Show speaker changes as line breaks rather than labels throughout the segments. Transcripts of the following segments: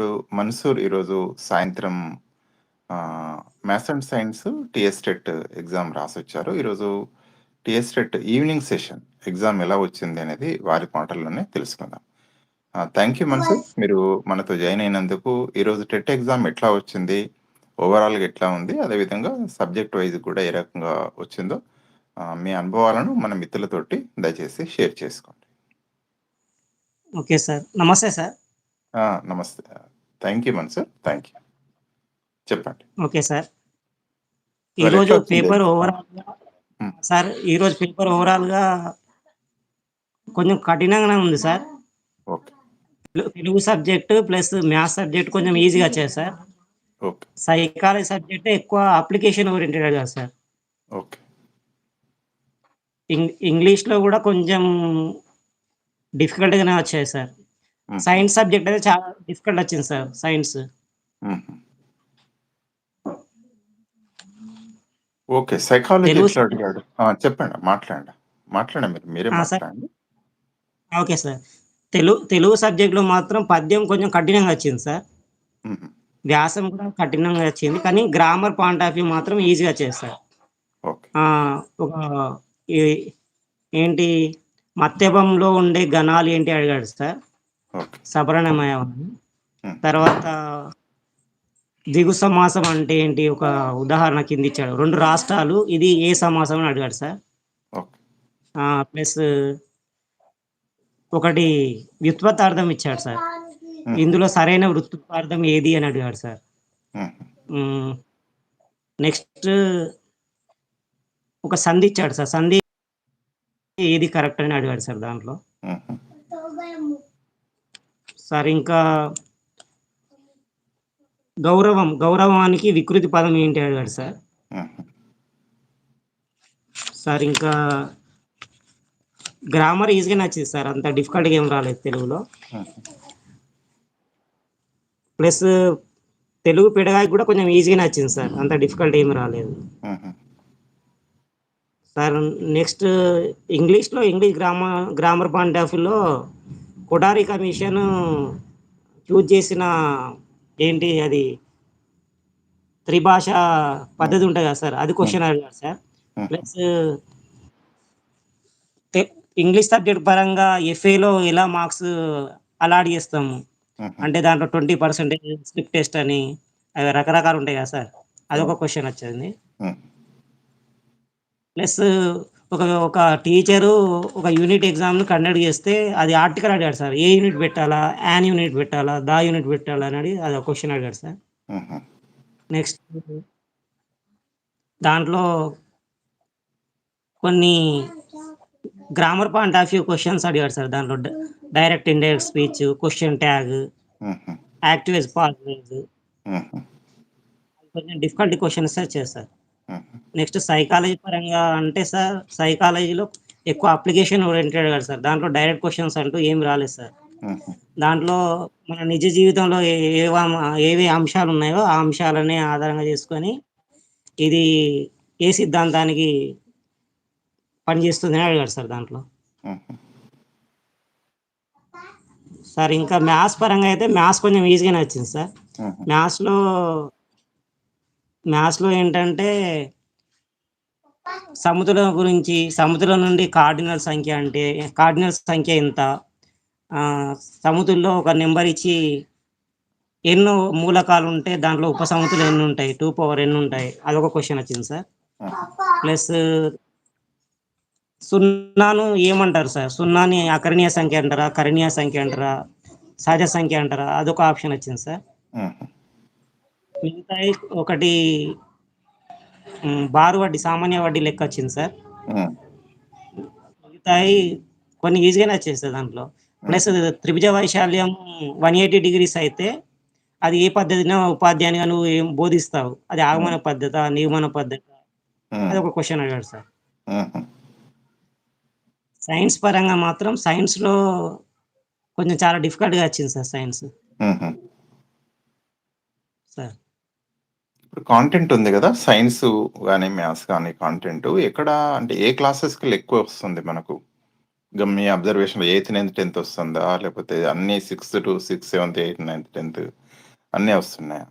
ఇప్పుడు మన్సూర్ ఈరోజు సాయంత్రం maths and science TS TET exam రాసొచ్చారు. ఈరోజు TS TET evening session exam ఎలా వచ్చింది అనేది వారి మాటల్లోనే తెలుసుకుందాం. Thank you Mansoor. మీరు మనతో జాయిన్ అయినందుకు. ఈరోజు టెట్ ఎగ్జామ్ ఎట్లా వచ్చింది? ఓవరాల్‌గా ఎట్లా ఉంది? అదేవిధంగా సబ్జెక్ట్ వైస్ కూడా ఏ రకంగా వచ్చిందో మీ అనుభవాలను మన మిత్రులతోటి దయచేసి షేర్ చేసుకోండి.
Okay sir. నమస్తే సార్.
ఆ! నమస్తే. Thank you Mansoor. Thank you. చెప్పండి.
Okay sir.
మరి
ఈరోజు పేపర్
హ్మ్.
సార్ ఈరోజు పేపర్ ఓవరాల్‌గా కొంచెం కఠినంగానే ఉంది sir. Telugu subject plus maths subject కొంచెం ఈజీగా వచ్చాయి సార్. సైకాలజీ సబ్జెక్ట్ ఎక్కువ అప్లికేషన్ ఓరియెంటెడ్ కదా సార్. ఇంగ్లీష్‌లో కూడా కొంచెం డిఫికల్ట్‌గానే వచ్చాయి సార్. సైన్స్ సబ్జెక్ట్ అయితే చాలా డిఫికల్ట్ వచ్చింది sir science.
Okay. Psychology
Telugu
అడిగాడు? చెప్పండి. మాట్లాడండి. మాట్లాడండి మీరు. మీరే. మాట్లాడండి.
Okay sir. తెలు తెలుగు సబ్జెక్ట్‌లో మాత్రం పద్యం కొంచెం కఠినంగా వచ్చింది సార్. వ్యాసం కూడా కఠినంగా వచ్చింది. కానీ గ్రామర్ పాయింట్ ఆఫ్ వ్యూ మాత్రం ఈజీగా వచ్చేది సార్. ఒక ఏంటి మత్తెబంలో ఉండే గణాలు ఏంటి అడిగాడు సార్. సబరణమయం. తర్వాత దిగు సమాసం అంటే ఏంటి? ఒక ఉదాహరణ కింద ఇచ్చాడు. 2 రాష్ట్రాలు ఇది ఏ సమాసం అని అడిగాడు సార్. ప్లస్ ఒకటి వ్యుత్పత్తార్థం ఇచ్చాడు సార్. ఇందులో సరైన వృత్తుతార్థం ఏది అని అడిగాడు సార్. నెక్స్ట్ ఒక సంధి ఇచ్చాడు సార్. సంధి ఏది కరెక్ట్ అని అడిగాడు సార్ దాంట్లో. సార్ ఇంకా గౌరవం, గౌరవానికి వికృతి పదం ఏంటి అడిగాడు సార్. సార్ ఇంకా గ్రామర్ ఈజీగా నచ్చింది సార్. అంత డిఫికల్ట్‌గా ఏం రాలేదు తెలుగులో. ప్లస్ తెలుగు పిడగాకి కూడా కొంచెం ఈజీగా నచ్చింది సార్. అంత డిఫికల్ట్ ఏమి రాలేదు. సార్ నెక్స్ట్ ఇంగ్లీష్‌లో ఇంగ్లీష్ గ్రామ గ్రామర్ పాయింట్ ఆఫ్ వ్యూలో కొఠారి కమిషన్ చూజ్ చేసిన ఏంటి అది త్రిభాషా పద్ధతి. ఉంటది కదా సార్. అది
హ్మ్.
క్వెషన్ అడిగాడు సార్. ప్లస్ ఇంగ్లీష్ సబ్జెక్ట్ పరంగా ఎఫ్ఏలో ఎలా మార్క్స్ అలాట్ చేస్తాము. అంటే దాంట్లో 20% స్లిప్ టెస్ట్ అని అవి రకరకాలు ఉంటాయి కదా సార్. అదొక. క్వెషన్ వచ్చింది. ప్లస్ ఒక ఒక టీచరు ఒక యూనిట్ ఎగ్జామ్‌ని కండక్ట్ చేస్తే అది ఆర్టికల్ అడిగాడు సార్. ఏ యూనిట్ పెట్టాలా? యాన్ యూనిట్ పెట్టాలా? ద యూనిట్ పెట్టాలా? అని అడిగి అదొక క్వెషన్ అడిగాడు సార్. నెక్స్ట్ దాంట్లో కొన్ని grammar point of view questions అడిగాడు సార్ దాంట్లో. Direct, indirect speech, question tag. యాక్టివేజ్,
హుహు.
కొంచెం డిఫికల్ట్ వచ్చాయి సార్.
హుహు.
నెక్స్ట్ సైకాలజీ పరంగా అంటే సార్ సైకాలజీలో ఎక్కువ అప్లికేషన్ ఓరియెంటెడ్ అడిగాడు సార్. దాంట్లో డైరెక్ట్ క్వెషన్స్ అంటూ ఏమి రాలేదు సార్. దాంట్లో మన నిజ జీవితంలో ఏ ఏవం అంశాలు ఉన్నాయో ఆ అంశాలనే ఆధారంగా చేసుకొని ఇది ఏ సిద్ధాంతానికి పనిచేస్తుందని అడిగాడు సార్ దాంట్లో. సార్ ఇంకా మ్యాథ్స్ పరంగా అయితే మ్యాథ్స్ కొంచెం ఈజీగానే వచ్చింది సార్. మ్యాథ్స్‌లో మ్యాథ్స్‌లో ఏంటంటే సముద్రం గురించి సముద్రం నుండి కార్డినల్ సంఖ్య అంటే కార్డినల్ సంఖ్య ఎంత? సముద్రంలో ఒక నంబర్ ఇచ్చి ఎన్నో మూలకాలు ఉంటే దాంట్లో ఉపసముద్రాలు ఎన్ని ఉంటాయి? 2 పవర్ ఎన్ని ఉంటాయి? అదొక క్వెషన్ వచ్చింది సార్. ప్లస్ సున్నాను ఏమంటారు సార్? సున్నాని అకరణీయ సంఖ్య అంటారా? కరణీయ సంఖ్య అంటారా? సహజ సంఖ్య అంటారా? అదొక ఆప్షన్ వచ్చింది సార్. మిగతాయి ఒకటి. బారు వడ్డీ, సామాన్య వడ్డీ లెక్క వచ్చింది సార్. మిగతాయి కొన్ని ఈజీగానే వచ్చాయి సార్ దాంట్లో. ప్లస్. త్రిభుజ వైశాల్యం 180 డిగ్రీస్ అయితే అది ఏ పద్ధతిన ఉపాధ్యాయునిగా నువ్వు ఏం బోధిస్తావు? అది ఆగమన. పద్ధతా? నిగమన పద్ధతా?
హ్మ్.
అదొక క్వెషన్ అడిగాడు సార్. సైన్స్ పరంగా మాత్రం సైన్స్‌లో కొంచెం చాలా డిఫికల్ట్‌గా వచ్చింది సార్ సైన్స్. సార్.
ఇప్పుడు కాంటెంట్ ఉంది గదా! సైన్సు గాని, మ్యాథ్స్ గాని కాంటెంటు ఎక్కడ అంటే ఏ క్లాసెస్‌కి ఎక్కువ వస్తుంది మనకు? ఇక మీ అబ్జర్వేషన్‌లో ఎయిత్, నైన్త్, 10థ్ వస్తుందా? లేకపోతే అన్నీ 6 టు 6, 7థ్, 8, 9థ్, 10థ్ అన్నీ వస్తున్నాయా?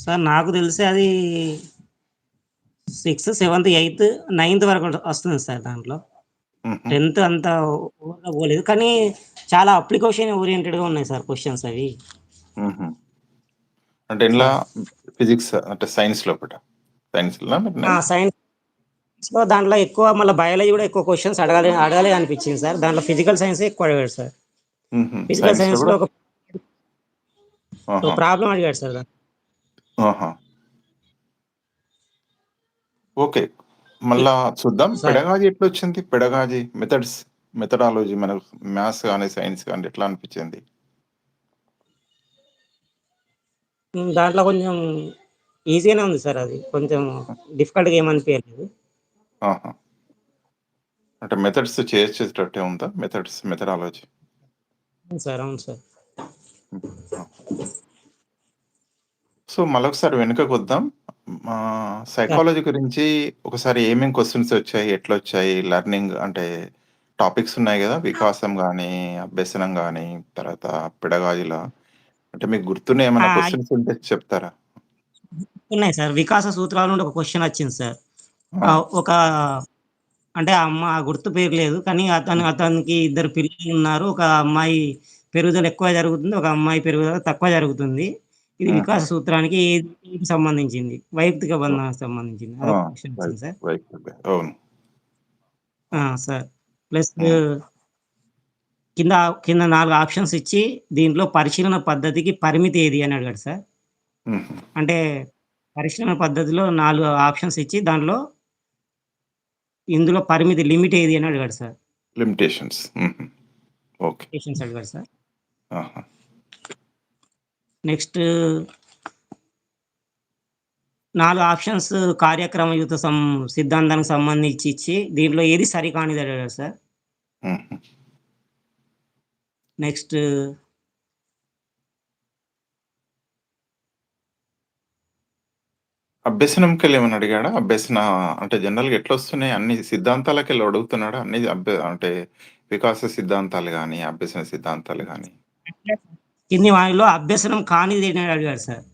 సార్ నాకు తెలిసి అది 6, 7థ్, 8థ్, 9థ్ వరకు వస్తుంది సార్ దాంట్లో. 10థ్ అంత పోలేదు. కానీ చాలా అప్లికేషన్ ఓరియెంటెడ్‌గా ఉన్నాయి సార్ క్వెషన్స్ అవి.
అంటే
సార్.
ఫిజిక్స్ అంటే సైన్స్ లోపట. సైన్స్‌లోనా
ఆ!
మీరనేది?
సైన్స్‌లో దాంట్లో ఎక్కువ మళ్ళా బయాలజీ కూడా ఎక్కువ క్వెషన్స్ అడగాలి అడగాలి అనిపించింది సార్. దాంట్లో ఫిజికల్ సైన్సే ఎక్కువ అడిగాడు సార్. ఫిజికల్
సైన్స్‌లో కూడా
ఒక! ప్రాబ్లమ్ అడిగాడు సార్!
ఓకే. మళ్ళా చూద్దాం. పెడగాజీ ఎట్లొచ్చింది? పెడగాజీ మెథడ్స్, మెథడాలజీ మనకు మ్యాథ్స్ గాని, సైన్స్ గాని ఎట్లా అనిపించింది?
హ్మ్. దాంట్లో కొంచెం ఈజీగానే ఉంది సార్ అది. కొంచెం డిఫికల్ట్‌గా ఏమి అనిపియలేదు.
ఆహా! అంటే మెథడ్స్ చేసేటట్టే ఉందా? Methods, methodology.
సార్. అవును సార్.
సో, మళ్ళొకసారి వెనుకకొద్దాం. ఆహ్,
సార్.
సైకాలజీ గురించి ఒకసారి ఏమేం క్వెషన్స్ వచ్చాయి? ఎట్లొచ్చాయి? లెర్నింగ్ అంటే టాపిక్స్ ఉన్నాయి గదా! వికాసం గాని, అభ్యసనం గాని, తర్వాత పెడగాజీలా అంటే మీకు గుర్తున్న
ఆ!
ఏమన్నా క్వెషన్స్ ఉంటే చెప్తారా?
ఉన్నాయి సార్. వికాస సూత్రాల నుండి ఒక క్వెషన్ వచ్చింది సార్.
ఆ!
ఒక అంటే ఆ అమ్మ గుర్తు పేరు లేదు. కానీ అతను. అతనికి ఇద్దరు పిల్లలున్నారు. ఒక అమ్మాయి పెరుగుదల ఎక్కువ జరుగుతుంది. ఒక అమ్మాయి పెరుగుదల తక్కువ జరుగుతుంది. ఇది. వికాస సూత్రానికి సంబంధించింది? వైయక్తిక! బంధానికి సంబంధించింది.
ఆ!
సార్.
అవును.
ఆ! సార్. ప్లస్. కింద కింద 4 ఆప్షన్స్ ఇచ్చి దీంట్లో పరిశీలన పద్ధతికి పరిమితి ఏది అని అడిగాడు సార్. అంటే పరిశీలన పద్ధతిలో 4 ఆప్షన్స్ ఇచ్చి దాంట్లో ఇందులో పరిమితి లిమిట్ ఏది అని అడిగాడు సార్.
లిమిటేషన్స్.
అడిగాడు సార్. నెక్స్ట్ 4 ఆప్షన్స్ కార్యక్రమయుత సం సిద్ధాంతానికి సంబంధించి ఇచ్చి దీంట్లో ఏది సరికానిది అడిగాడు సార్. నెక్స్ట్
అభ్యసనంకెళ్ళి ఏమన్నా అడిగాడా? అభ్యసన అంటే జనరల్‌గా ఎట్లొస్తున్నాయి? అన్ని సిద్ధాంతాలకెళ్ళి అడుగుతున్నాడా? అన్ని అభ్య అంటే వికాస సిద్ధాంతాలు గాని, అభ్యసన సిద్ధాంతాలు గాని?
కింది వానిలో అభ్యసనం కానిది ఏది అని అడిగాడు సార్.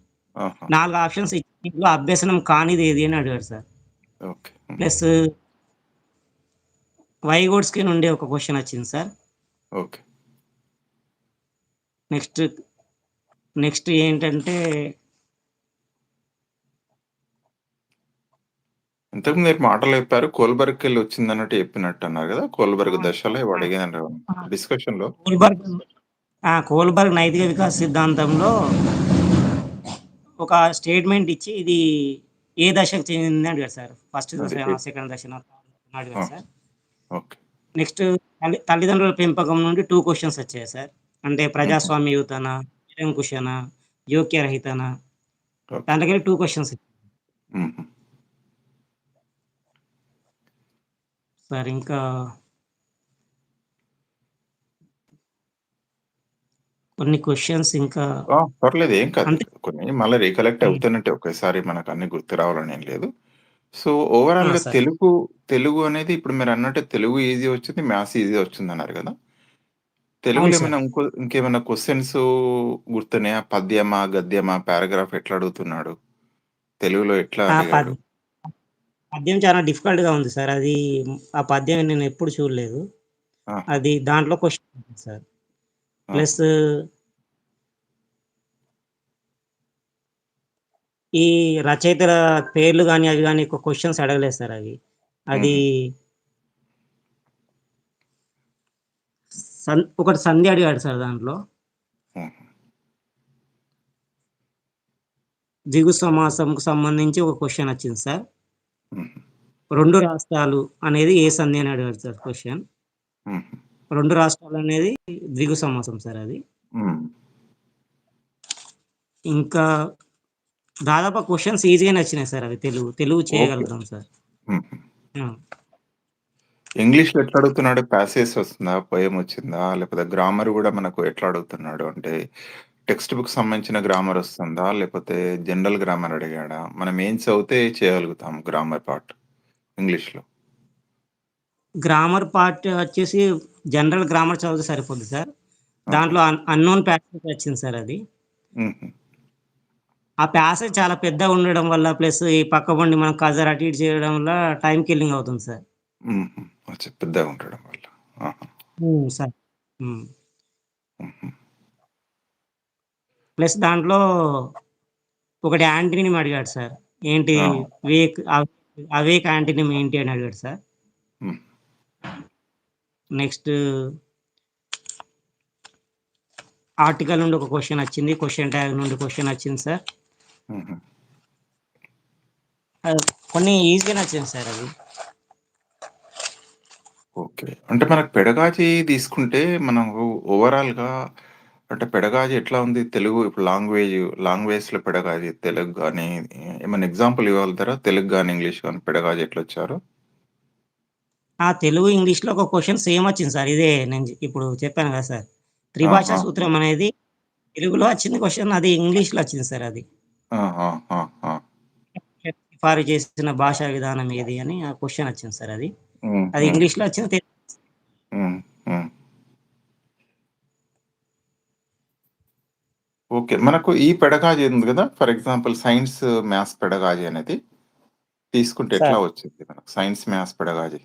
4 ఆప్షన్స్ ఇచ్చి దీంట్లో అభ్యసనం కానిది ఏది అని అడిగాడు సార్. ప్లస్ వైగోట్స్‌కి నుండి ఒక క్వెషన్ వచ్చింది సార్.
ఓకే.
నెక్స్ట్ నెక్స్ట్ ఏంటంటే
ఇంతకు మీరు మాటలు చెప్పారు. కోల్బర్గ్‌కెళ్ళి వచ్చిందన్నట్టు చెప్పినట్టన్నారు గదా! కోల్బర్గ్
ఆ!
దశలో ఏవో
ఆ!
అడిగారు
ఆ!
డిస్కషన్‌లో.
కోల్బర్గ్ ఆ! కోల్బర్గ్ నైతిక వికాస సిద్ధాంతంలో ఒక స్టేట్మెంట్ ఇచ్చి ఇది ఏ దశకు చెందింది అడిగాడు సార్. ఫస్ట్?
ఏ
సెకండ్ దశనా?
ఆ!
అడిగాడు సార్.
ఓకే.
నెక్స్ట్ తల్లి తల్లిదండ్రుల పెంపకం నుండి 2 క్వెషన్స్ వచ్చాయి సార్. అంటే. ప్రజాస్వామ్యయుతనా? నిరంకుశనా? యోగ్యరహితనా? 2 క్వెషన్స్
హుహు.
సార్ ఇంకా కొన్ని క్వెషన్స్ ఇంకా!
పర్లేదు ఏం కాదు. కొన్ని మళ్ళా రీకలెక్ట్. అవుతున్నట్టే ఒకేసారి మనకన్నీ గుర్తు రావాలని ఏం లేదు. సో,
ఆ!
ఓవరాల్‌గా
సార్.
తెలుగు, తెలుగు అనేది ఇప్పుడు మీరన్నట్టు తెలుగు ఈజీ వచ్చింది. మ్యాథ్స్ ఈజీ వచ్చిందన్నారు గదా! తెలుగులో
అవును సార్.
ఏమైనా ఇంకో ఇంకేమైనా క్వెషన్స్ గుర్తున్నాయా? పద్యమా? గద్యమా? పారాగ్రాఫ్ ఎట్లా అడుగుతున్నాడు? తెలుగులో ఎట్లా
ఆ పద్
అడిగాడు?
పద్యం చాలా డిఫికల్ట్‌గా ఉంది సార్. అది ఆ పద్యం నేను ఎప్పుడు చూడలేదు.
ఆహా!
అది దాంట్లో క్వెషన్ సార్.
ఆహా!
ప్లస్ ఈ రచయితల పేర్లు గాని, అవి గాని ఎక్కువ క్వెషన్స్ అడగలేదు సార్ అవి. అది
హుహు.
సన్ ఒకటి సంధి అడిగాడు సార్ దాంట్లో. ద్విగు సమాసంకు సంబంధించి ఒక క్వెషన్ వచ్చింది సార్. 2 రాష్ట్రాలు అనేది ఏ సంధి అని అడిగాడు సార్.
హుహు.
2 రాష్ట్రాలు అనేది ద్విగు సమాసం సార్ అది. ఇంకా దాదాపు క్వెషన్స్ ఈజీగానే వచ్చినాయి సార్ అవి తెలుగు. తెలుగు. చేయగలుగుతాం సార్.
ఇంగ్లీష్‌లో ఎట్లా అడుగుతున్నాడు? ప్యాసేజ్ వస్తుందా? పోయెమ్ వచ్చిందా? లేకపోతే గ్రామర్ గూడా మనకు ఎట్లా అడుగుతున్నాడు? అంటే టెక్స్ట్ బుక్ సంబంధించిన గ్రామర్ వస్తుందా? లేకపోతే జనరల్ గ్రామర్ అడిగాడా? మనం ఏం చదివితే చేయగలుగుతాం గ్రామర్ పార్ట్ ఇంగ్లీష్‌లో?
గ్రామర్ పార్ట్ వచ్చేసి జనరల్ గ్రామర్ చదివితే సరిపోద్ది సార్. దాంట్లో అన్ అన్నోన్ ప్యాసేజ్ వచ్చింది సార్ అది.
హుహు.
ఆ ప్యాసేజ్ చాలా పెద్దగా ఉండడం వల్ల ప్లస్ ఈ పక్కపొండి మనం కర్సర్ అటు ఇటు చేయడం వల్ల టైమ్ కిల్లింగ్ అవుతుంది సార్.
హుహు. పెద్దగా ఉండడం వల్ల.
సార్. ప్లస్ దాంట్లో ఒకటి యాంటోనిమ్ అడిగాడు సార్. ఏంటి! వీక్ అవ్ అవేక్ యాంటోనిమ్ ఏంటి అని అడిగాడు సార్. నెక్స్ట్ ఆర్టికల్ నుండి ఒక క్వెషన్ వచ్చింది. క్వెషన్ ట్యాగ్ నుండి క్వెషన్ వచ్చింది సార్. కొన్ని ఈజీగానే వచ్చింది సార్ అవి.
ఓకే. అంటే మనకు పెడగాజీ తీసుకుంటే మనకు ఓవరాల్‌గా అంటే పెడగాజీ ఎట్లా ఉంది? తెలుగు ఇప్పుడు లాంగ్వేజ్ లాంగ్వేజ్‌లో పెడగాజీ తెలుగు గాని ఏమన్నా ఎగ్జాంపుల్ ఇవ్వగలుగుతారా? తెలుగు గాని, ఇంగ్లీష్ గాని పెడగాజీ ఎట్లొచ్చారో?
ఆ! తెలుగు, ఇంగ్లీష్‌లో ఒక క్వెషన్ సేమ్ వచ్చింది సార్. ఇదే నేను ఇప్పుడు చెప్పాను కదా సార్. త్రిభాషా! సూత్రం అనేది తెలుగులో వచ్చింది క్వెషన్. అది ఇంగ్లీష్‌లో వచ్చింది సార్ అది. సిఫారసు చేసిన భాషా విధానం ఏది అని ఆ క్వెషన్ వచ్చింది సార్ అది. అది
హ్మ్.
ఇంగ్లీష్‌లో వచ్చింది.
ఓకే. మనకు ఈ పెడగాజీ ఉంది గదా! For example science, maths pedagogy అనేది తీసుకుంటే ఎట్లా. వచ్చింది మనకు సైన్స్, మ్యాథ్స్ పెడగాజీ?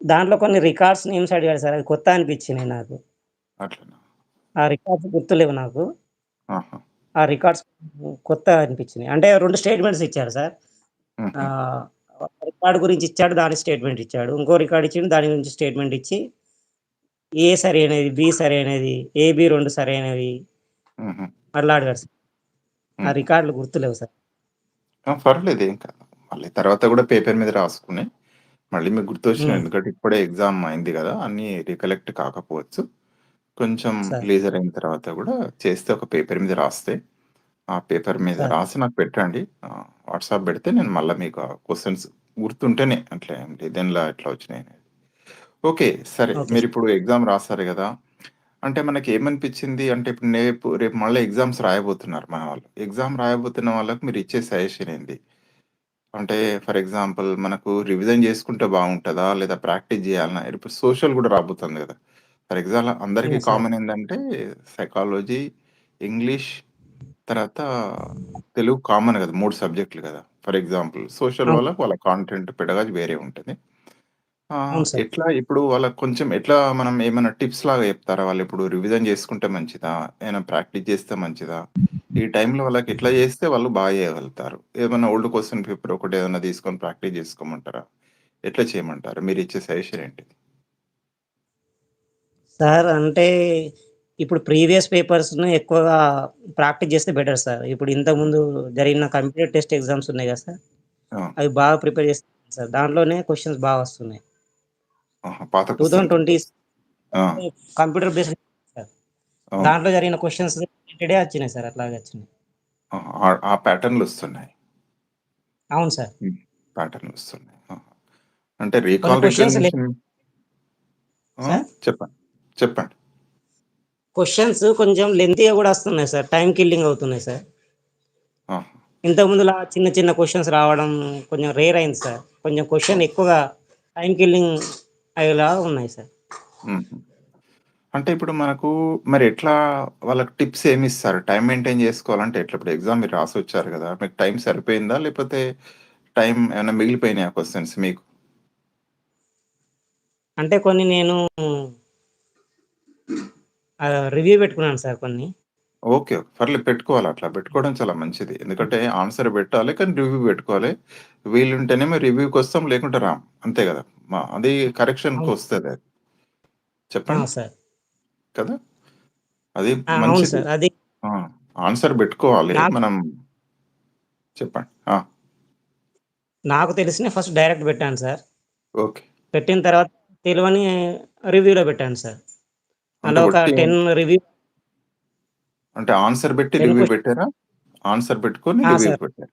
దాంట్లో కొన్ని రికార్డ్స్ నేమ్స్ అడిగాడు సార్. అది కొత్త అనిపించినాయి నాకు. ఆ రికార్డ్స్ గుర్తులేవు నాకు. ఆ రికార్డ్స్ కొత్తగా అనిపించినాయి. అంటే 2 స్టేట్మెంట్స్ ఇచ్చారు సార్. రికార్డ్ గురించి ఇచ్చాడు. దాని స్టేట్మెంట్ ఇచ్చాడు. ఇంకో రికార్డ్ ఇచ్చిండు. దాని గురించి స్టేట్మెంట్ ఇచ్చి ఏ సరైనది, బి సరైనది, ఏ, బి 2 సరైనవి. అట్లా అడిగాడు సార్. ఆ. రికార్డ్‌లు గుర్తులేవు సార్.
పర్లేదు ఏం కాదు. మళ్ళీ తర్వాత గూడా పేపర్ మీద రాసుకొని, మళ్ళీ మీకు గుర్తొచ్చినాయి.
హ్మ్.
ఎందుకంటే ఇప్పుడే ఎగ్జామ్ అయింది గదా! అన్నీ రికలెక్ట్ కాకపోవచ్చు. కొంచెం. లీజర్ అయిన తర్వాత గూడా చేస్తే ఒక పేపర్ మీద రాస్తే, ఆ పేపర్ మీద. రాసి నాకు పెట్టండి. వాట్సాప్ బెడితే నేను మళ్ళా మీకు ఆ క్వెషన్స్ గుర్తుంటేనే అట్లా ఏం దేనిలా ఎట్లా వచ్చినాయనేది. ఓకే. సరే
సార్.
మీరిప్పుడు ఎగ్జామ్ రాసారు గదా! అంటే మనకేమనిపించింది అంటే ఇప్పుడు నేపు రేపు మళ్ళా ఎగ్జామ్స్ రాయబోతున్నారు మన వాళ్ళు. ఎగ్జామ్ రాయబోతున్న వాళ్ళకి మీరిచ్చే సజెషన్ ఏంది? అంటే ఫర్ ఎగ్జాంపుల్ మనకు రివిజన్ జేసుకుంటే బావుంటదా? లేదా ప్రాక్టీస్ జేయాలనా? ఇప్పుడు సోషల్ గూడా రాబోతుంది గదా! ఫర్ ఎగ్జాంపుల్ అందరికి. కామన్ ఏందంటే సైకాలజీ, ఇంగ్లీష్ తర్వాత తెలుగు కామన్ గదా! 3 సబ్జెక్టులు గదా! ఫర్ ఎగ్జాంపుల్ సోషల్
అవును.
వాళ్ళకి వాళ్ళ కాంటెంట్ పెడగాజీ వేరే ఉంటది. ఆహ్,
అవును సార్.
ఎట్లా ఇప్పుడు వాళ్ళకి కొంచెం ఎట్లా మనం ఏమైనా టిప్స్ లాగా చెప్తారా? వాళ్ళిప్పుడు రివిజన్ చేసుకుంటే మంచిదా? ఏమైనా ప్రాక్టీస్ చేస్తే మంచిదా? ఈ టైంలో వాళ్ళకి ఎట్లా చేస్తే వాళ్ళు బాగా చేయగలుగుతారు? ఏమన్నా ఓల్డ్ క్వెషన్ పేపర్ ఒకటి ఏదైనా తీసుకొని ప్రాక్టీస్ చేసుకోమంటారా? ఎట్లా చేయమంటారు? మీరిచ్చే సజెషన్ ఏంటి?
సార్ అంటే ఇప్పుడు ప్రీవియస్ పేపర్స్‌ని ఎక్కువగా ప్రాక్టీస్ చేస్తే బెటర్ సార్. ఇప్పుడు ఇంతకుముందు జరిగిన కంప్యూటర్ టెస్ట్ ఎగ్జామ్స్ ఉన్నాయి గదా సార్. అవి బాగా ప్రిపేర్ చేస్తే సార్. దాంట్లోనే క్వెషన్స్ బాగా వస్తున్నాయి. 2020
పేపర్స్. ఆ!
Computer based sir. దాంట్లో జరిగిన క్వెషన్స్ రిలేటెడే వచ్చినాయి సార్. అట్లాగే వచ్చినాయి.
ఆ ఆ ప్యాటర్న్‌లొస్తున్నాయి.
అవును సార్.
హ్మ్. ప్యాటర్న్‌లొస్తున్నాయి. ఆహా! అంటే రీకాల్? చెప్పండి. చెప్పండి.
క్వెషన్స్ కొంచెం లెంతీగా గూడా వస్తున్నాయి సార్. టైమ్ కిల్లింగ్ అవుతున్నాయి సార్.
ఆహా!
ఇంతకుముందులా చిన్న చిన్న క్వెషన్స్ రావడం కొంచెం రేర్ అయింది సార్. కొంచెం
ఓకే.
ఎక్కువగా టైమ్ కిల్లింగ్ అయ్యేలాగా ఉన్నాయి సార్.
అంటే ఇప్పుడు మనకు మరి ఎట్లా వాళ్ళకి టిప్స్ ఏమిస్తారు? టైమ్ మెయింటైన్ జేసుకోవాలంటే ఎట్లా? ఇప్పుడు ఎగ్జామ్ మీరు రాసొచ్చారు గదా! మీకు టైం సరిపోయిందా? లేపోతే టైం ఏమన్నా మిగిలిపోయినాయా క్వెషన్స్ మీకు?
అంటే కొన్ని నేను రివ్యూ పెట్టుకున్నాను సార్ కొన్ని.
ఓకే. పర్లేదు పెట్టుకోవాలి అట్లా. పెట్టుకోవడం చాలా మంచిది. ఎందుకంటే ఆన్సర్ పెట్టాలి. కానీ రివ్యూ పెట్టుకోవాలి. వీలుంటేనేమో రివ్యూకొస్తాం లేకుంటే రాం. అంతే గదా! మ అది
అవును.
కరెక్షన్‌కొస్తదది.
ఆ!
చెప్పండి.
సార్.
కదా! అది
ఆ! అవును
మంచిది.
సార్. అది
ఆ! ఆన్సర్ బెట్టుకోవాలి.
నాకు
మనం చెప్పండి. ఆ!
నాకు తెలిసినయి ఫస్ట్ డైరెక్ట్ పెట్టాను సార్.
ఓకే.
పెట్టిన తర్వాత తెలవని రివ్యూలో పెట్టాను సార్.
అంటే
అలా ఒక
ఒట్టి
10 రివ్యూ
అంటే ఆన్సర్
10
రివ్యూ పెట్టారా? ఆన్సర్ పెట్టుకొని! రివ్యూ. పెట్టారు.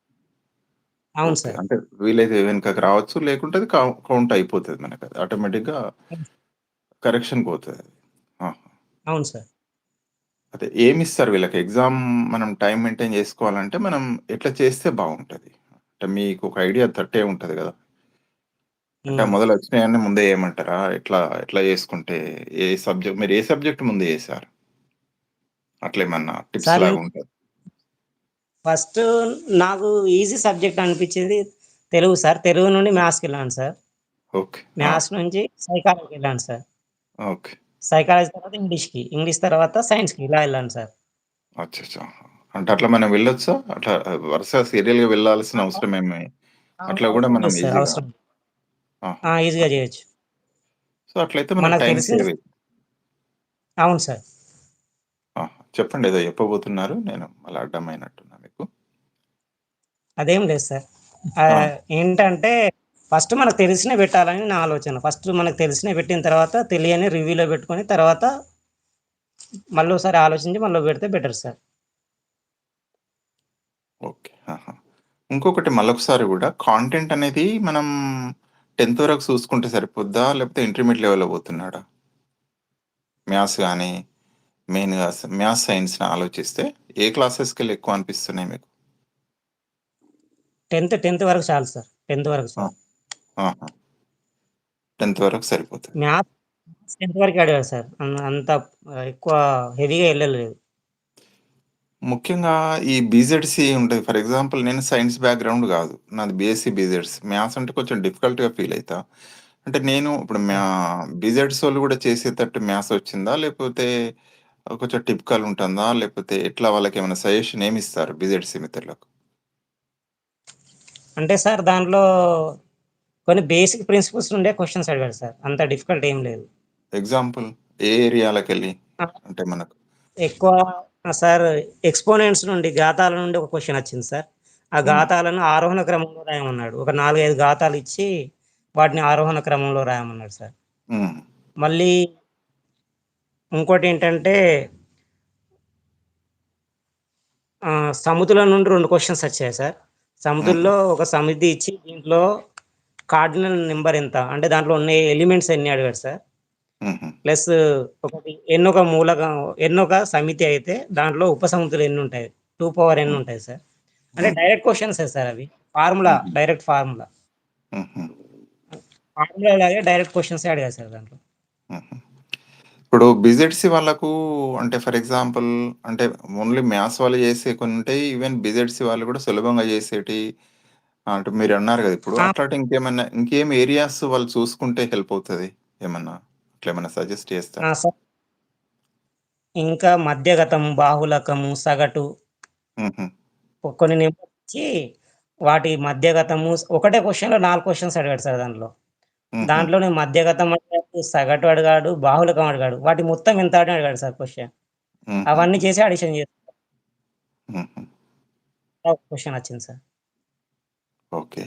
అవును. సార్.
అంటే వీలైతే వెనకకి రావచ్చు. లేకుంటే కౌంట్ అయిపోతది మనకది. ఆటోమేటిక్‌గా
అవును.
కరెక్షన్‌కి పోతదది. ఆహా!
అవును సార్.
అదే ఏమిస్తారు వీళ్ళకి ఎగ్జామ్ మనం టైమ్ మెయింటైన్ జేసుకోవాలంటే మనం ఎట్లా చేస్తే బావుంటది? అంటే మీకు ఒక ఐడియా తట్టే ఉంటది గదా! అంటే
హ్మ్.
మొదలొచ్చినాయన్నీ ముందే ఏయమంటారా? ఎట్లా ఎట్లా చేసుకుంటే ఏ సబ్జెక్ట్ మీరు ఏ సబ్జెక్ట్ ముందు చేశారు? అట్లేమన్నా టిప్స్
సార్
లాగా ఉంటది.
ఫస్ట్ నాకు ఈజీ సబ్జెక్ట్ అనిపించింది తెలుగు సార్. తెలుగు నుండి మ్యాథ్స్‌కెళ్ళాను సార్.
ఓకే. ఆ!
మ్యాథ్స్ నుంచి సైకాలజీకెళ్ళాను సార్.
ఓకే.
సైకాలజీ తర్వాత ఇంగ్లీష్‌కి. ఇంగ్లీష్ తర్వాత సైన్స్‌కి ఇలా ఎళ్ళాను సార్.
అచ్చచ్చా! అంటే అట్లా మనం వెళ్ళొచ్చా? అట్లా వరుస సీరియల్‌గా వెళ్ళాల్సిన! అవసరం ఏమి! అట్లా
అవసరం
మనం
లేదు సార్.
ఈజీగా
అవసరం! ఈజీగా చేయొచ్చు.
సో, అట్లయితే మనకు
తెలిసింది. అవును సార్.
చెప్పండి ఏదో చెప్పబోతున్నారు. నేను మళ్ళీ అడ్డమైనట్టున్నా మీకు.
అదేం లేదు సార్. ఏంటంటే ఫస్ట్ మనకు తెలిసినవి పెట్టాలని నా ఆలోచన. ఫస్ట్ మనకు తెలిసినవి పెట్టిన తర్వాత తెలియనివి రివ్యూలో పెట్టుకొని తర్వాత మళ్ళోసారి ఆలోచించి మళ్ళీ పెడితే బెటర్ సార్.
ఓకే. ఇంకొకటి మళ్ళొకసారి గూడా కాంటెంట్ అనేది మనం 10థ్ వరకు చూసుకుంటే సరిపోద్దా? లేకపోతే ఇంటర్మీడియేట్ లెవెల్‌లో పోతున్నాడా? మ్యాథ్స్ గాని, మెయిన్‌గా మ్యాథ్స్, సైన్స్‌ని ఆలోచిస్తే ఏ క్లాసెస్‌కెళ్ళి ఎక్కువ అనిపిస్తున్నాయి మీకు?
10థ్ 10థ్ వరకు చాలు సార్. 10థ్ వరకు!
10థ్ వరకు సరిపోతది.
మ్యాథ్స్ 10థ్ వరకే అడిగాడు సార్. అంత ఎక్కువ హెవీగా ఎళ్ళలేదు.
ముఖ్యంగా ఈ బీజెడ్సీ ఉంటది. ఫర్ ఎగ్జాంపుల్ నేను సైన్స్ బ్యాక్‌గ్రౌండ్ గాదు. నాది బీఎస్సీ బీజెడ్స్. మ్యాథ్స్ అంటే కొంచెం డిఫికల్ట్‌గా ఫీల్ అయితా. అంటే నేను ఇప్పుడు మ్యా! బీజెడ్సోళ్ళు గూడా చేసేటట్టు మ్యాథ్స్ వచ్చిందా? లేకపోతే కొంచెం టిపికల్ ఉంటుందా? లేకపోతే ఎట్లా వాళ్ళకేమైనా సజెషన్ ఏమిస్తారు బీజెడ్సీ మిత్రులకు?
అంటే సార్ దాంట్లో కొన్ని బేసిక్ ప్రిన్సిపల్స్ నుండే క్వెషన్స్ అడిగాడు సార్. అంత డిఫికల్ట్ ఏం లేదు.
ఎగ్జాంపుల్ ఏ ఏరియాలకెళ్ళి?
ఆ!
అంటే మనకు
ఎక్కువ సార్ ఎక్స్‌పోనెంట్స్ నుండి ఘాతాల నుండి ఒక క్వెషన్ వచ్చింది సార్. ఆ
హ్మ్.
ఘాతాలను ఆరోహణ క్రమంలో రాయమన్నాడు. ఒక 4, 5 ఘాతాలిచ్చి వాటిని ఆరోహణ క్రమంలో రాయమన్నాడు సార్. మళ్ళీ ఇంకోటేంటంటే ఆహ్, సమితుల నుండి 2 క్వెషన్స్ వచ్చాయి సార్. సమితుల్లో ఒక సమితి ఇచ్చి దీంట్లో కార్డినల్ నంబర్ ఎంత? అంటే దాంట్లో ఉన్న ఎలిమెంట్స్ ఎన్ని అడిగాడు సార్. ప్లస్ ఒకటి ఎన్ ఒక మూలకం ఎన్ ఒక సమితి అయితే దాంట్లో ఉపసమితులు ఎన్నుంటాయి? 2 పవర్ ఎన్
హ్మ్.
ఉంటాయి సార్. అంటే
హ్మ్.
డైరెక్ట్ క్వెషన్సే సార్ అవి. ఫార్ములా
హుహు.
Direct formula.
హుహు.
ఫార్ములా లాగే డైరెక్ట్ క్వెషన్సే అడిగారు సార్ దాంట్లో.
ఇప్పుడు బీజెడ్సీ వాళ్ళకు అంటే ఫర్ ఎగ్జాంపుల్ అంటే ఓన్లీ మ్యాథ్స్ వాళ్ళు చేసే కొన్ని ఉంటాయి. ఈవెన్ బీజెడ్సీ వాళ్ళు కూడా సులభంగా చేసేటియి అంటే మీరన్నారు గదా! ఇప్పుడు
ఆ!
అట్లాంటి ఇంకేమన్నా ఇంకేం ఏరియాస్ వాళ్ళు చూసుకుంటే హెల్ప్ అవుతది? ఏమన్నా? అట్లా ఏమన్నా సజెస్ట్?
సార్. ఇంకా మధ్యగతం, బాహుళకము, సగటు కొన్ని ఇచ్చి వాటి మధ్యగతము ఒకటే క్వెషన్‌లో 4 క్వెషన్స్ అడిగాడు సార్ దాంట్లో. దాంట్లోనే మధ్యగతం అడిగాడు, సగటు అడిగాడు, బాహుళకం అడిగాడు. వాటి మొత్తం ఎంత అని అడిగాడు సార్ క్వెషన్. అవన్నీ. చేసి అడిషన్ చేస్తే. ఒక క్వెషన్ వచ్చింది సార్.
ఓకే.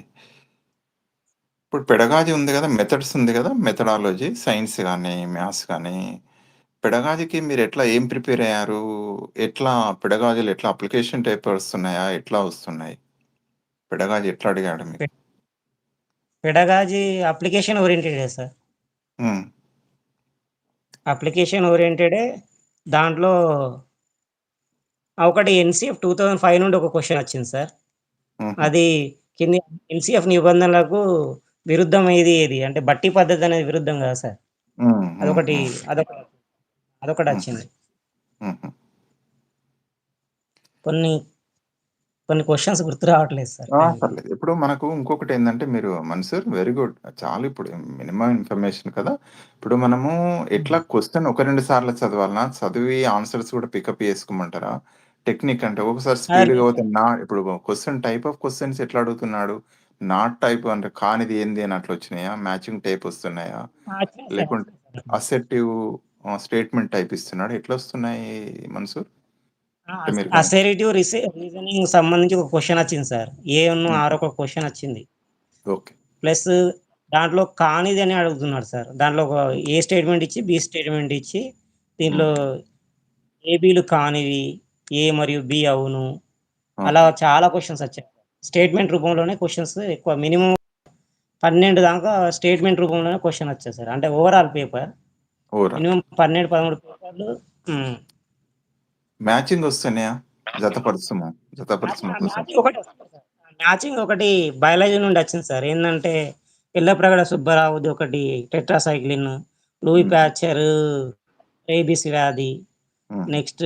ఇప్పుడు పెడగాజీ ఉంది గదా! మెథడ్స్ ఉంది గదా! మెథడాలజీ సైన్స్ గాని, మ్యాథ్స్ గాని పెడగాజీకి మీరెట్లా ఏం ప్రిపేర్ అయ్యారు? ఎట్లా పెడగాజీలో ఎట్లా అప్లికేషన్ టైప్ వస్తున్నాయా? ఎట్లా వస్తున్నాయి? పెడగాజీ ఎట్లా అడిగాడు?
పె పెడగాజీ అప్లికేషన్ ఓరియెంటెడే సార్. అప్లికేషన్ ఓరియెంటెడే. దాంట్లో! ఒకటి ఎన్‌సీఎఫ్ 2005 నుండి ఒక క్వెషన్ వచ్చింది సార్. అది కింది ఎన్‌సీఎఫ్ నిబంధనలకు విరుద్ధం ఏది ఏది? అంటే బట్టి పద్ధతి అనేది విరుద్ధం కదా సార్. అదొకటి. అదొక
హుహు.
అదొకటొచ్చింది.
హుహు.
కొన్ని కొన్ని క్వెషన్స్ గుర్తు రావట్లేదు సార్.
పర్లేదు. ఇప్పుడు మనకు ఇంకొకటేందంటే మీరు మన్సూర్ వెరీ గుడ్. చాలు ఇప్పుడు మినిమమ్ ఇన్ఫర్మేషన్ కదా! ఇప్పుడు మనము ఎట్లా. క్వెషన్ ఒక 2 సార్లు చదవాలనా? చదివి ఆన్సర్స్ కూడా పికప్ చేసుకోమంటారా? టెక్నిక్ అంటే ఒక్కొక్కసారి
ఆ!
స్పీడ్‌గా. నా ఇప్పుడు క్వెషన్ టైప్ ఆఫ్ క్వెషన్స్ ఎట్లా అడుగుతున్నాడు? నాట్ టైప్ అంటే కానిది ఏంది అని అట్లొచ్చినాయా? మ్యాచింగ్ టైప్ వస్తున్నాయా?
వచ్చినాయి.
లేకుంటే
వచ్చినాయి అట్లా.
ఆహ్, స్టేట్మెంట్ టైప్ ఇస్తున్నాడా? మన్సూర్?
అస్
మీరు గమ
అసెరిటివ్ రీజనింగ్ సంబంధించి ఒక క్వెషన్ వచ్చింది సార్. ఏను, ఆర్
హుహు.
ఒక క్వెషన్ వచ్చింది.
ఓకే.
ప్లస్ దాంట్లో కానిదని అడుగుతున్నాడు సార్. దాంట్లో ఒక. ఏ స్టేట్మెంట్ ఇచ్చి, బి స్టేట్మెంట్ ఇచ్చి దీంట్లో
హుహు.
ఏ, బిలు కానివి, ఏ మరియు బి అవును. అలా
ఆహా!
చాలా క్వెషన్స్ వచ్చాయి. స్టేట్మెంట్ రూపంలోనే క్వెషన్స్ ఎక్కువ మినిమమ్ 12 దాకా స్టేట్మెంట్ రూపంలోనే క్వెషన్ వచ్చాయి సార్. అంటే ఓవరాల్ పేపర్. మినిమమ్ 12, 13 పేపర్లు.
మ్యాచింగ్ వస్తున్నాయా?
మ్యాచింగ్ ఒకటి సార్. బయాలజీ నుండి వచ్చింది సార్. ఏందంటే పిల్లప్రగడ సుబ్బారావుది ఒకటి టెట్రాసైక్లిన్, లూయి. ప్యాచర్, రేబీస్ వ్యాధి. నెక్స్ట్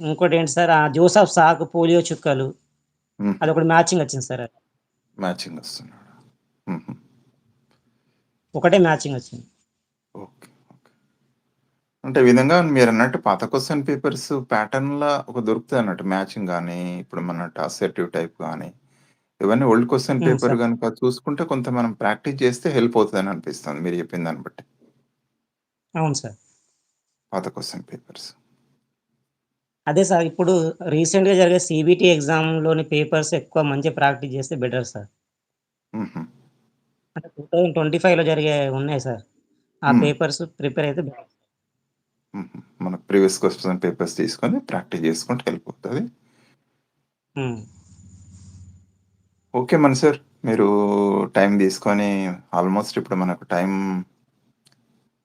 ఇంకోటేంటి సార్ ఆ జోసెఫ్ సాక్ పోలియో చుక్కలు.
హుహు.
అదొకటి మ్యాచింగ్ వచ్చింది సార్ అది.
మ్యాచింగ్ వస్తున్నాడు.
ఒకటే మ్యాచింగ్ వచ్చింది.
ఓకే. అంటే విధంగా మీరన్నట్టు పాత క్వెషన్ పేపర్స్ ప్యాటర్న్‌లా ఒక దొరుకుతాయన్నట్టు మ్యాచింగ్ గాని, ఇప్పుడు మనట్టు అసర్టివ్ టైప్ గాని, ఇవన్నీ ఓల్డ్
హ్మ్.
పేపర్. గనుక చూసుకుంటే కొంత మనం ప్రాక్టీస్ చేస్తే హెల్ప్ అవుతదని అనిపిస్తుంది మీరు చెప్పిన దాన్ని బట్టి.
అవును సార్.
పాత క్వెషన్ పేపర్స్.
అదే సార్ ఇప్పుడు రీసెంట్‌గా జరిగే సీబీటీ ఎగ్జామ్‌లోని పేపర్స్ ఎక్కువ మంచిగా ప్రాక్టీస్ చేస్తే బెటర్ సార్. అంటే 2025లో జరిగే ఉన్నాయి సార్. ఆ. పేపర్స్ ప్రిపేర్ అయితే బెటర్.
మన ప్రీవియస్ క్వెషన్ పేపర్స్ తీసుకొని ప్రాక్టీస్ చేసుకుంటే హెల్ప్ అవుతది. ఓకే మన్సూర్. మీరు టైం తీసుకొని ఆల్మోస్ట్ ఇప్పుడు మనకు టైం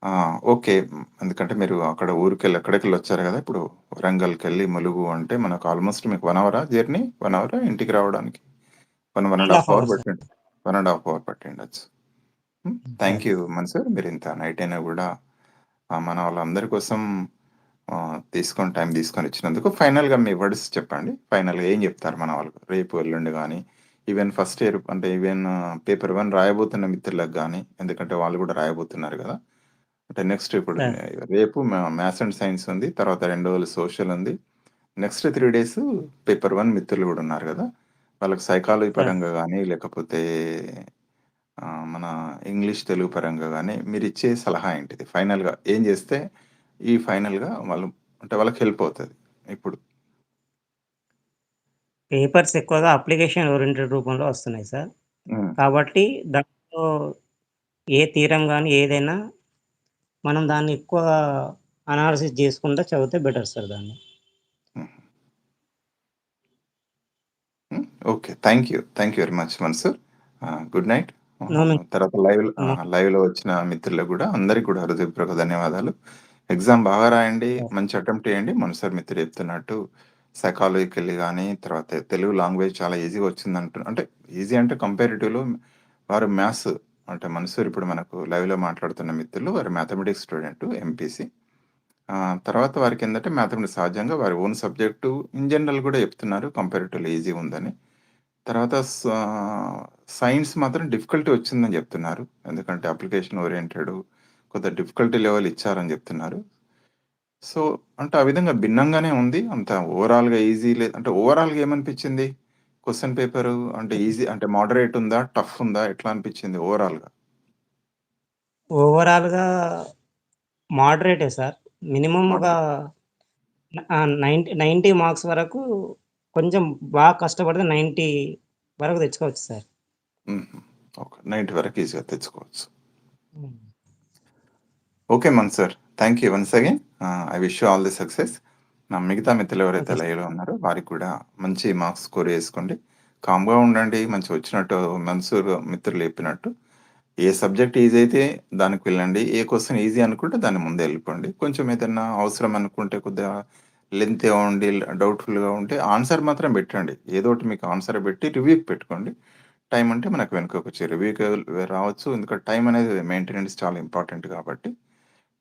ఆ! ఓకే. హ్మ్. ఎందుకంటే మీరు అక్కడ ఊరికెళ్ళి అక్కడికెళ్ళొచ్చారు గదా! ఇప్పుడు వరంగల్‌కెళ్ళి ములుగు అంటే మనకు ఆల్మోస్ట్ మీకు 1 అవరా జర్నీ? 1 అవరా ఇంటికి రావడానికి? 1, 1
1
½
½
అవర్
అవర్ సార్.
పట్టింది. 1 ½ అవర్ పట్టిండొచ్చు. హ్మ్.
హ్మ్.
Thank
sir.
యూ మన్సూర్. మీరింత నైట్ అయినా గూడా ఆహ్, మన వాళ్ళందరి కోసం ఆహ్, తీసుకొని టైం తీసుకొని ఇచ్చినందుకు ఫైనల్‌గా మీ వర్డ్స్ చెప్పండి. ఫైనల్‌గా ఏం జెప్తారు మన వాళ్ళకి? రేపు, ఎల్లుండి గాని, ఈవెన్ ఫస్ట్ ఇయర్ అంటే ఈవెన్ పేపర్ 1 రాయబోతున్న మిత్రులకు గాని, ఎందుకంటే వాళ్ళు గూడా రాయబోతున్నారు గదా! అంటే నెక్స్ట్ ఇప్పుడు రేపు మ్యా మ్యాథ్స్ అండ్ సైన్స్ ఉంది. తర్వాత 2 రోజులు సోషల్ ఉంది. నెక్స్ట్ 3 డేస్ పేపర్ 1 మిత్రులు గూడా ఉన్నారు గదా! వాళ్ళకి సైకాలజీ. పరంగా గాని, లేకపోతే మన ఇంగ్లీష్, తెలుగు పరంగా గాని మీరిచ్చే సలహా ఏంటిది? ఫైనల్‌గా ఏం జేస్తే ఈ ఫైనల్‌గా వాళ్ళు అంటే వాళ్ళకి హెల్ప్ అవుతది ఇప్పుడు?
పేపర్స్ ఎక్కువగా అప్లికేషన్ ఓరియెంటెడ్ రూపంలో వస్తున్నాయి సార్. కాబట్టి దాంట్లో ఏ థీరమ్ గాని ఏదైనా మనం దాన్ని ఎక్కువ అనాలిసిస్ జేసుకుంటా చదివితే బెటర్ సార్ దాన్ని.
Okay. Thank you. Thank you very much Mansoor. Good night. తర్వాత లైవ్‌లో
నో
ఆహ్, లైవ్‌లో వచ్చిన మిత్రులకు గూడా అందరికి గూడా హృదయపూర్వక ధన్యవాదాలు. ఎగ్జామ్ బాగా రాయండి. మంచి అటెంప్ట్ చేయండి. మన్సూర్ మిత్రుడు చెప్తున్నట్టు సైకాలజికల్లీ గాని, తర్వాత తెలుగు లాంగ్వేజ్ చాలా ఈజీగా వచ్చిందంటు అంటే ఈజీ అంటే కంపారిటివ్‌లో వారు మ్యాథ్స్ అంటే మన్సూర్ ఇప్పుడు మనకు లైవ్‌లో మాట్లాడుతున్న మిత్రులు వారు మ్యాథమెటిక్స్ స్టూడెంట్ ఎంపీసీ. తర్వాత వారికి ఏంటంటే మ్యాథమెటిక్స్ సహజంగా వారి ఓన్ సబ్జెక్టు ఇన్ జనరల్ కూడా చెప్తున్నారు కంపారిటివ్‌లీ ఈజీ ఉందని. తర్వాత సైన్స్ మాత్రం డిఫికల్టీ వచ్చిందని చెప్తున్నారు ఎందుకంటే అప్లికేషన్ ఓరియెంటెడ్ కొంత డిఫికల్టీ లెవెల్ ఇచ్చారని చెప్తున్నారు సో, అంటే ఆ విధంగా భిన్నంగానే ఉంది. అంత ఓవరాల్‌గా ఈజీ లేదు అంటే ఓవరాల్‌గా ఏమనిపించింది? క్వెషన్ పేపరు అంటే ఈజీ అంటే మోడరేట్ ఉందా? టఫ్ ఉందా? ఎట్లా అనిపించింది ఓవరాల్‌గా?
ఓవరాల్‌గా మోడరేటే సార్. మినిమమ్ ఒక నైంటీ 90 మార్క్స్ వరకు కొంచెం బాగా కష్టపడితే 90 వరకు తెచ్చుకోవచ్చు సార్.
ఓకే. 90 వరకు ఈజీగా తెచ్చుకోవచ్చు. Okay Mansoor. Thank you once again. I wish you all the success. నా మిగతా మిత్రులు ఎవరైతే. లైవ్‌లో ఉన్నారో వారికి కూడా మంచి మార్క్స్ స్కోర్ చేసుకోండి. కామ్‌గా ఉండండి. మంచిగా వచ్చినట్టు మన్సూర్ మిత్రులు చెప్పినట్టు. ఏ సబ్జెక్ట్ ఈజీ అయితే దానికి వెళ్ళండి. ఏ క్వెషన్ ఈజీ అనుకుంటే దాని ముందే ఎళ్ళిపోండి. కొంచెం ఏదన్నా అవసరం అనుకుంటే కొద్దిగా లెంగ్తీగా ఉండి డౌట్‌ఫుల్‌గా ఉంటే ఆన్సర్ మాత్రం పెట్టండి. ఏదోకటి మీకు ఆన్సర్ పెట్టి రివ్యూకి పెట్టుకోండి. టైం అంటే మనకు వెనుకకొచ్చే రివ్యూకి రావచ్చు. ఎందుకంటే టైం అనేది మెయింటెనెన్స్ చాలా ఇంపార్టెంట్ కాబట్టి.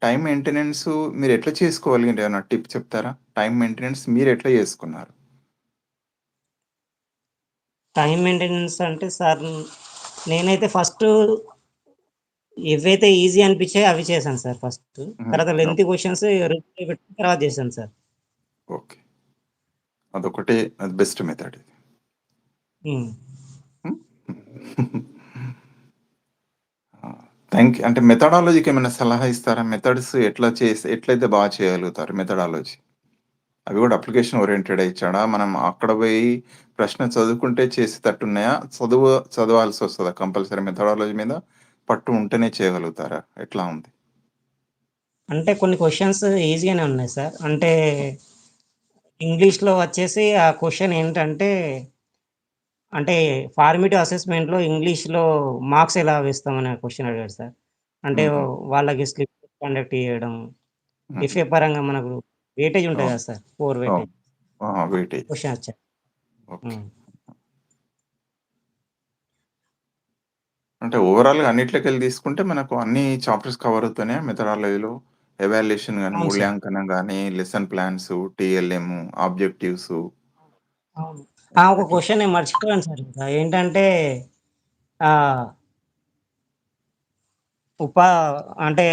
టైమ్ మెయింటెనెన్స్ మీరెట్లా చేసుకోగలిగారు? ఏమన్నా టిప్ చెప్తారా? టైమ్ మెయింటెనెన్స్ మీరెట్లా చేసుకున్నారు?
టైమ్ మెయింటెనెన్స్ అంటే సార్ నేనైతే ఫస్టు ఏవైతే ఈజీ అనిపించాయో అవి చేశాను సార్ ఫస్టు.
హుహు.
తర్వాత
ఓకే.
లెంతీ క్వెషన్స్ రివ్యూలో పెట్టుకొని తర్వాత చేశాను సార్.
ఓకే. అదొకటే అది బెస్ట్ మెథడ్ ఇది.
హ్మ్.
హ్మ్. ఆ! Thank you. అంటే మెథడాలజీకి ఏమైనా సలహా ఇస్తారా? మెథడ్స్ ఎట్లా చేసి ఎట్లయితే బాగా చేయగలుగుతారు మెథడాలజీ? అవి కూడా అప్లికేషన్ ఓరియంటెడ్ ఇచ్చాడా? మనం అక్కడ పోయి ప్రశ్న చదువుకుంటే చేసేటట్టున్నాయా? చదువు చదవాల్సి వస్తుందా కంపల్సరీ మెథడాలజీ మీద పట్టు ఉంటేనే చేయగలుగుతారా? ఎట్లా ఉంది?
అంటే కొన్ని క్వశ్చన్స్ ఈజీగానే ఉన్నాయి సార్. అంటే ఇంగ్లీష్‌లో వచ్చేసి ఆ క్వశ్చన్ ఏంటంటే అంటే ఫార్మేటివ్ అసెస్‌మెంట్‌లో ఇంగ్లీష్‌లో మార్క్స్ ఎలా వేస్తామనే క్వెషన్ అడిగాడు సార్. అంటే. వాళ్ళకి స్లిప్ కండక్ట్ చేయడం. ఎఫ్ఏ పరంగా మనకు వెయిటేజ్ ఉంటది. కదా సార్. 4
అవును.
వెయిటేజ్.
ఓకే.
హ్మ్.
అంటే ఓవరాల్‌గా అన్నిట్లోకెళ్ళి తీసుకుంటే మనకు అన్ని చాప్టర్స్ కవర్ అవుతున్నాయా మెథడాలజీలో? Evaluation
sir.
మూల్యాంకనం గాని, లెసన్ ప్లాన్స్, టీఎల్ఎం, ఆబ్జెక్టివ్స్.
ఒక క్వెషన్ నేను మర్చిపోయాను సార్ ఇంకా. ఏంటంటే ఉపా అంటే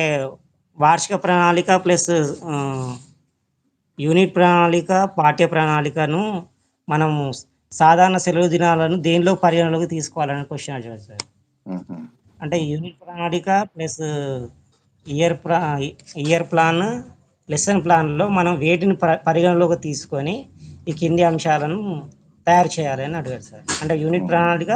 వార్షిక ప్రణాళిక ప్లస్ యూనిట్ ప్రణాళిక, పాఠ్య ప్రణాళికను మనము సాధారణ సెలవు దినాలను దేనిలో పరిగణలోకి తీసుకోవాలని క్వెషన్ అడిగారు సార్. అంటే యూనిట్ ప్రణాళిక ప్లస్ ఇయర్ ప్రా ఇయర్ ప్లాన్, లెసన్ ప్లాన్‌లో మనం వేటిని ప పరిగణలోకి తీసుకొని ఈ కింది అంశాలను తయారు చేయాలి అని అడిగారు సార్. అంటే యూనిట్. ప్రణాళిక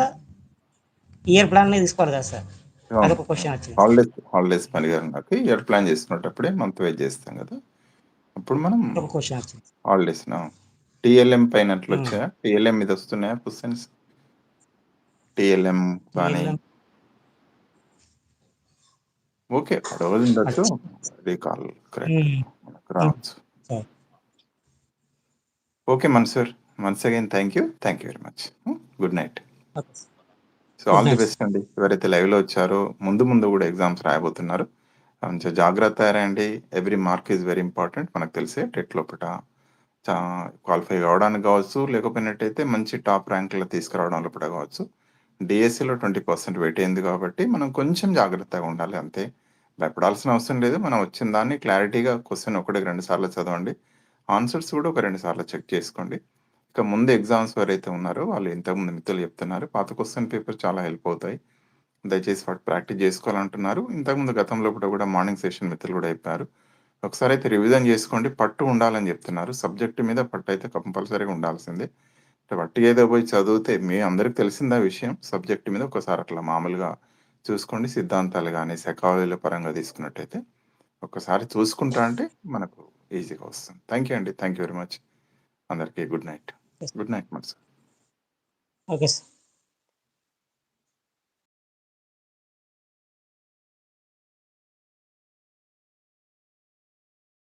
ఇయర్ ప్లాన్‌నే తీసుకోవాలి కదా సార్. అదొక వచ్చింది.
హాలిడేస్ హాలిడేస్ పరిగణలోకి ఇయర్ ప్లాన్ చేసుకునేటప్పుడే మంత్ వైస్ చేస్తాం కదా! అప్పుడు మనం
ఒక క్వెషన్ వచ్చింది.
హాలిడేస్‌నా? టీఎల్ఎం పైన. అట్లొచ్చాయా? టీఎల్ఎం మీద వస్తున్నాయా క్వెషన్స్? టీఎల్ఎం కానీ ఓకే. అడగదుండొచ్చు.
అచ్చ
రీకాల్ కరెక్ట్. మనకు. రావచ్చు.
Sir.
Okay Mansoor. Once again thank you. Thank you very much. Good night. So, all the best అండి. ఎవరైతే లైవ్‌లో వచ్చారో ముందు ముందు కూడా ఎగ్జామ్స్ రాయబోతున్నారు. కొంచెం జాగ్రత్త తయారండి. Every mark is very important. మనకు తెలిసే టెట్ లోపట చా క్వాలిఫై కావడానికి కావచ్చు, లేకపోయినట్టయితే మంచి టాప్ ర్యాంక్‌లో తీసుకురావడం లోపట కావచ్చు. డీఎస్సీలో 20% వెయిటయింది కాబట్టి మనం కొంచెం జాగ్రత్తగా ఉండాలి అంతే. భయపడాల్సిన అవసరం లేదు. మనం వచ్చిన దాన్ని క్లారిటీగా క్వెషన్ ఒకటికి 2 సార్లు చదవండి. ఆన్సర్స్ కూడా ఒక 2 సార్లు చెక్ చేసుకోండి. ఇక ముందు ఎగ్జామ్స్ ఎవరైతే ఉన్నారో వాళ్ళు ఇంతకుముందు మిత్రులు చెప్తున్నారు. పాత క్వశ్చన్ పేపర్ చాలా హెల్ప్ అవుతాయి. దయచేసి వాటి ప్రాక్టీస్ చేసుకోవాలంటున్నారు. ఇంతకుముందు గతంలో కూడా కూడా మార్నింగ్ సెషన్ మిత్రులు కూడా చెప్పారు. ఒకసారి అయితే రివిజన్ చేసుకోండి. పట్టు ఉండాలని చెప్తున్నారు. సబ్జెక్ట్ మీద పట్టు అయితే కంపల్సరీగా ఉండాల్సిందే. పట్టు ఏదో పోయి చదివితే మీ అందరికి తెలిసిందా విషయం. సబ్జెక్ట్ మీద ఒకసారి అట్లా మామూలుగా చూసుకోండి. సిద్ధాంతాలు కానీ సెకాలజీల పరంగా తీసుకున్నట్టయితే ఒక్కసారి చూసుకుంటా అంటే మనకు ఈజీగా వస్తుంది. థ్యాంక్ యూ అండి. Thank you very much. అందరికీ good night.
Yes.
Good night Mansoor.
Okay sir.